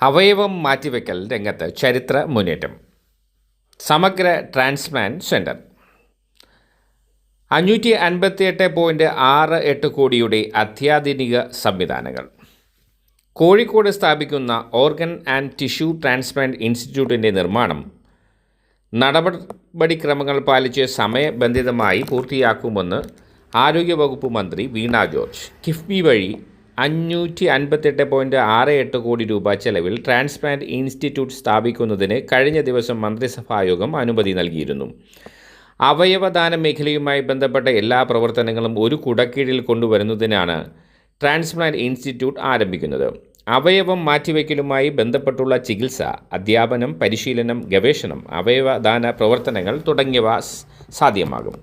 അവയവം മാറ്റിവെക്കൽ രംഗത്ത് ചരിത്ര മുന്നേറ്റം. സമഗ്ര ട്രാൻസ്പ്ലാന്റ് സെന്റർ അഞ്ഞൂറ്റി അൻപത്തിയെട്ട് പോയിന്റ് ആറ് എട്ട് കോടിയുടെ അത്യാധുനിക സംവിധാനങ്ങൾ. കോഴിക്കോട് സ്ഥാപിക്കുന്ന ഓർഗൻ ആൻഡ് ടിഷ്യൂ ട്രാൻസ്പ്ലാന്റ് ഇൻസ്റ്റിറ്റ്യൂട്ടിന്റെ നിർമ്മാണം നടപടിക്രമങ്ങൾ പാലിച്ച് സമയബന്ധിതമായി പൂർത്തിയാക്കുമെന്ന് ആരോഗ്യവകുപ്പ് മന്ത്രി വീണ ജോർജ്. കിഫ്ബി വഴി അഞ്ഞൂറ്റി അൻപത്തെട്ട് പോയിന്റ് ആറ് എട്ട് കോടി രൂപ ചെലവിൽ ട്രാൻസ്പ്ലാന്റ് ഇൻസ്റ്റിറ്റ്യൂട്ട് സ്ഥാപിക്കുന്നതിന് കഴിഞ്ഞ ദിവസം മന്ത്രിസഭായോഗം അനുമതി നൽകിയിരുന്നു. അവയവദാന മേഖലയുമായി ബന്ധപ്പെട്ട എല്ലാ പ്രവർത്തനങ്ങളും ഒരു കുടക്കീഴിൽ കൊണ്ടുവരുന്നതിനാണ് ട്രാൻസ്പ്ലാന്റ് ഇൻസ്റ്റിറ്റ്യൂട്ട് ആരംഭിക്കുന്നത്. അവയവം മാറ്റിവെക്കലുമായി ബന്ധപ്പെട്ടുള്ള ചികിത്സ അധ്യാപനം പരിശീലനം ഗവേഷണം അവയവദാന പ്രവർത്തനങ്ങൾ തുടങ്ങിയവ സാധ്യമാകും.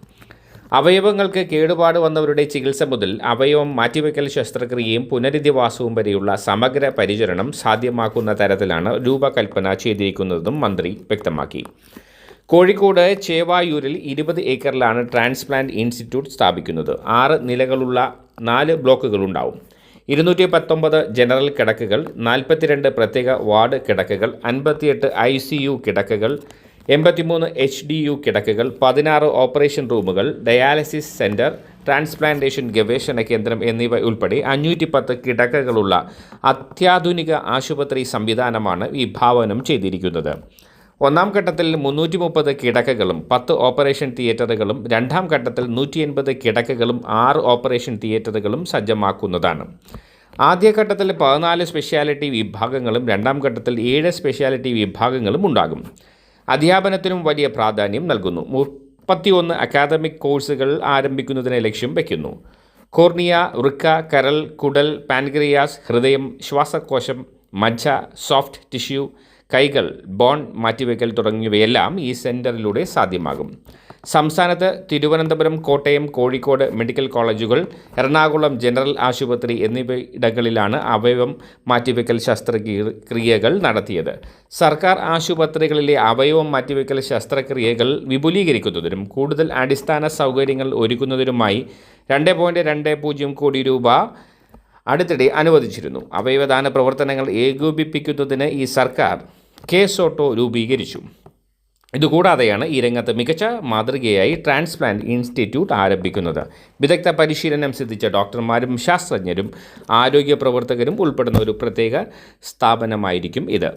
അവയവങ്ങൾക്ക് കേടുപാട് വന്നവരുടെ ചികിത്സ മുതൽ അവയവം മാറ്റിവെക്കൽ ശസ്ത്രക്രിയയും പുനരധിവാസവും വരെയുള്ള സമഗ്ര പരിചരണം സാധ്യമാക്കുന്ന തരത്തിലാണ് രൂപകൽപ്പന ചെയ്തിരിക്കുന്നതെന്നും മന്ത്രി വ്യക്തമാക്കി. കോഴിക്കോട് ചേവായൂരിൽ ഇരുപത് ഏക്കറിലാണ് ട്രാൻസ്പ്ലാന്റ് ഇൻസ്റ്റിറ്റ്യൂട്ട് സ്ഥാപിക്കുന്നത്. ആറ് നിലകളുള്ള നാല് ബ്ലോക്കുകളുണ്ടാവും. ഇരുന്നൂറ്റി പത്തൊമ്പത് ജനറൽ കിടക്കുകൾ നാൽപ്പത്തിരണ്ട് പ്രത്യേക വാർഡ് കിടക്കുകൾ അൻപത്തിയെട്ട് ഐ സി യു കിടക്കകൾ എൺപത്തിമൂന്ന് എച്ച് ഡി യു കിടക്കുകൾ പതിനാറ് ഓപ്പറേഷൻ റൂമുകൾ ഡയാലിസിസ് സെന്റർ ട്രാൻസ്പ്ലാന്റേഷൻ ഗവേഷണ കേന്ദ്രം എന്നിവ ഉൾപ്പെടെ അഞ്ഞൂറ്റി പത്ത് കിടക്കകളുള്ള അത്യാധുനിക ആശുപത്രി സംവിധാനമാണ് വിഭാവനം ചെയ്തിരിക്കുന്നത്. ഒന്നാം ഘട്ടത്തിൽ മുന്നൂറ്റി മുപ്പത് കിടക്കകളും പത്ത് ഓപ്പറേഷൻ തിയേറ്ററുകളും രണ്ടാം ഘട്ടത്തിൽ നൂറ്റി എൺപത് കിടക്കകളും ആറ് ഓപ്പറേഷൻ തിയേറ്ററുകളും സജ്ജമാക്കുന്നതാണ്. ആദ്യഘട്ടത്തിൽ പതിനാല് സ്പെഷ്യാലിറ്റി വിഭാഗങ്ങളും രണ്ടാം ഘട്ടത്തിൽ ഏഴ് സ്പെഷ്യാലിറ്റി വിഭാഗങ്ങളും ഉണ്ടാകും. അധ്യാപനത്തിനും വലിയ പ്രാധാന്യം നൽകുന്നു. മുപ്പത്തിയൊന്ന് അക്കാദമിക് കോഴ്സുകൾ ആരംഭിക്കുന്നതിന് ലക്ഷ്യം വയ്ക്കുന്നു. കോർണിയ വൃക്ക കരൾ കുടൽ പാൻക്രിയാസ് ഹൃദയം ശ്വാസകോശം മജ്ജ സോഫ്റ്റ് ടിഷ്യൂ കൈകൾ ബോൺ മാറ്റിവെക്കൽ തുടങ്ങിയവയെല്ലാം ഈ സെന്ററിലൂടെ സാധ്യമാകും. സംസ്ഥാനത്ത് തിരുവനന്തപുരം കോട്ടയം കോഴിക്കോട് മെഡിക്കൽ കോളേജുകൾ എറണാകുളം ജനറൽ ആശുപത്രി എന്നിവയിടങ്ങളിലാണ് അവയവം മാറ്റിവെക്കൽ ശസ്ത്രക്രിയകൾ നടത്തിയത്. സർക്കാർ ആശുപത്രികളിലെ അവയവം മാറ്റിവെക്കൽ ശസ്ത്രക്രിയകൾ വിപുലീകരിക്കുന്നതിനും കൂടുതൽ അടിസ്ഥാന സൗകര്യങ്ങൾ ഒരുക്കുന്നതിനുമായി രണ്ട് പോയിന്റ് രണ്ട് പൂജ്യം കോടി രൂപ അടുത്തിടെ അനുവദിച്ചിരുന്നു. അവയവദാന പ്രവർത്തനങ്ങൾ ഏകോപിപ്പിക്കുന്നതിന് ഈ സർക്കാർ കേസോട്ടോ രൂപീകരിച്ചു. ഇതുകൂടാതെയാണ് ഈ രംഗത്ത് മികച്ച മാതൃകയായി ട്രാൻസ്പ്ലാന്റ് ഇൻസ്റ്റിറ്റ്യൂട്ട് ആരംഭിക്കുന്നത്. വിദഗ്ധ പരിശീലനം സിദ്ധിച്ച ഡോക്ടർമാരും ശാസ്ത്രജ്ഞരും ആരോഗ്യ പ്രവർത്തകരും ഉൾപ്പെടുന്ന ഒരു പ്രത്യേക സ്ഥാപനമായിരിക്കും ഇത്.